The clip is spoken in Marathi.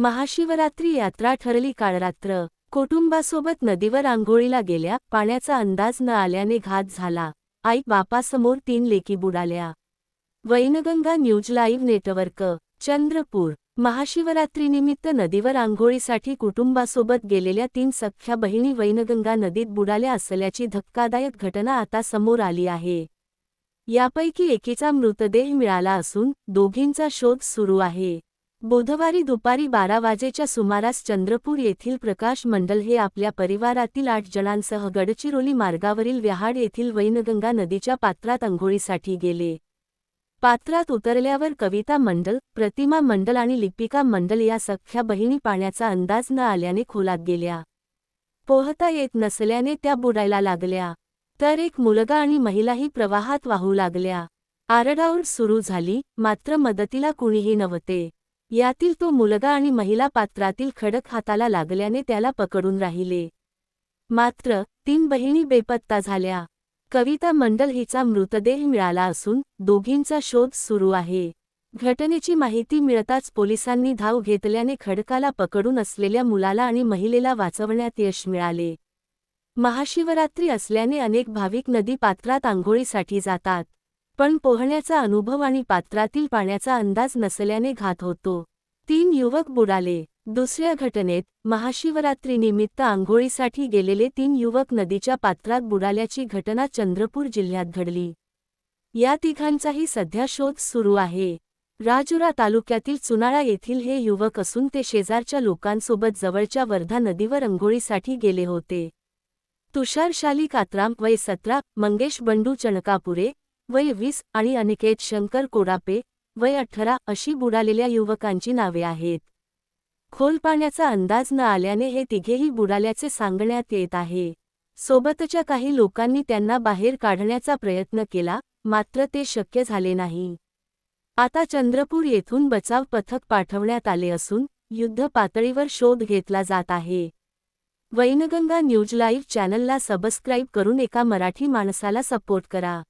महाशिवरात्री यात्रा ठरली काळरात्र. कुटुंबासोबत नदीवर आंघोळीला गेल्या पाण्याचा अंदाज न आल्याने घात झाला. आई बापासमोर तीन लेकी बुडाल्या. Wainganga news live network Chandrapur. महाशिवरात्रीनिमित्त नदीवर आंघोळीसाठी कुटुंबासोबत गेलेल्या तीन सख्ख्या बहिणी वैनगंगा नदीत बुडाल्या असल्याची धक्कादायक घटना आता समोर आली आहे. यापैकी एकीचा मृतदेह मिळाला असून दोघींचा शोध सुरू आहे. बुधवारी दुपारी बारा वाजेच्या सुमारास चंद्रपूर येथील प्रकाश मंडल हे आपल्या परिवारातील आठ जणांसह गडचिरोली मार्गावरील व्याहाड येथील वैनगंगा नदीच्या पात्रात अंघोळीसाठी गेले. पात्रात उतरल्यावर कविता मंडल प्रतिमा मंडल आणि लिपिका मंडल या सख्ख्या बहिणी पाण्याचा अंदाज न आल्याने खोलात गेल्या. पोहता येत नसल्याने त्या बुडायला लागल्या. तर एक मुलगा आणि महिलाही प्रवाहात वाहू लागल्या. आरडाओर सुरू झाली मात्र मदतीला कुणीही नव्हते. यातील तो मुलगा आणि महिला पात्रातील खडक हाताला लागल्याने त्याला पकडून राहिले. मात्र तीन बहिणी बेपत्ता झाल्या. कविता मंडल हिचा मृतदेह मिळाला असून दोघींचा शोध सुरू आहे. घटनेची माहिती मिळताच पोलिसांनी धाव घेतल्याने खडकाला पकडून असलेल्या मुलाला आणि महिलेला वाचवण्यात यश मिळाले. महाशिवरात्री असल्याने अनेक भाविक नदी पात्रात आंघोळीसाठी जातात. पण पोहण्याचा अनुभव आणि पात्रातील पाण्याचा अंदाज नसल्याने घात होतो. तीन युवक बुडाले. दुसऱ्या घटनेत महाशिवरात्रीनिमित्त आंघोळीसाठी गेलेले तीन युवक नदीच्या पात्रात बुडाल्याची घटना चंद्रपूर जिल्ह्यात घडली. या तिघांचाही सध्या शोध सुरू आहे. राजुरा तालुक्यातील चुनाळा येथील हे युवक असून ते शेजारच्या लोकांसोबत जवळच्या वर्धा नदीवर अंघोळीसाठी गेले होते. तुषार शाली कात्राम वय सतरा मंगेश बंडू चणकापुरे वय वीस आणि अनिकेत शंकर कोडापे वय अठरा अशी बुडालेल्या युवकांची नावे आहेत. खोल पाण्याचा अंदाज न आल्याने हे तिघेही बुडाल्याचे सांगण्यात येत आहे. सोबतच्या काही लोकांनी त्यांना बाहेर काढण्याचा प्रयत्न केला मात्र ते शक्य झाले नाही. आता चंद्रपूर येथून बचाव पथक पाठवण्यात आले असून युद्ध पातळीवर शोध घेतला जात आहे. वैनगंगा न्यूज लाईव्ह चॅनलला सबस्क्राईब करून एका मराठी माणसाला सपोर्ट करा.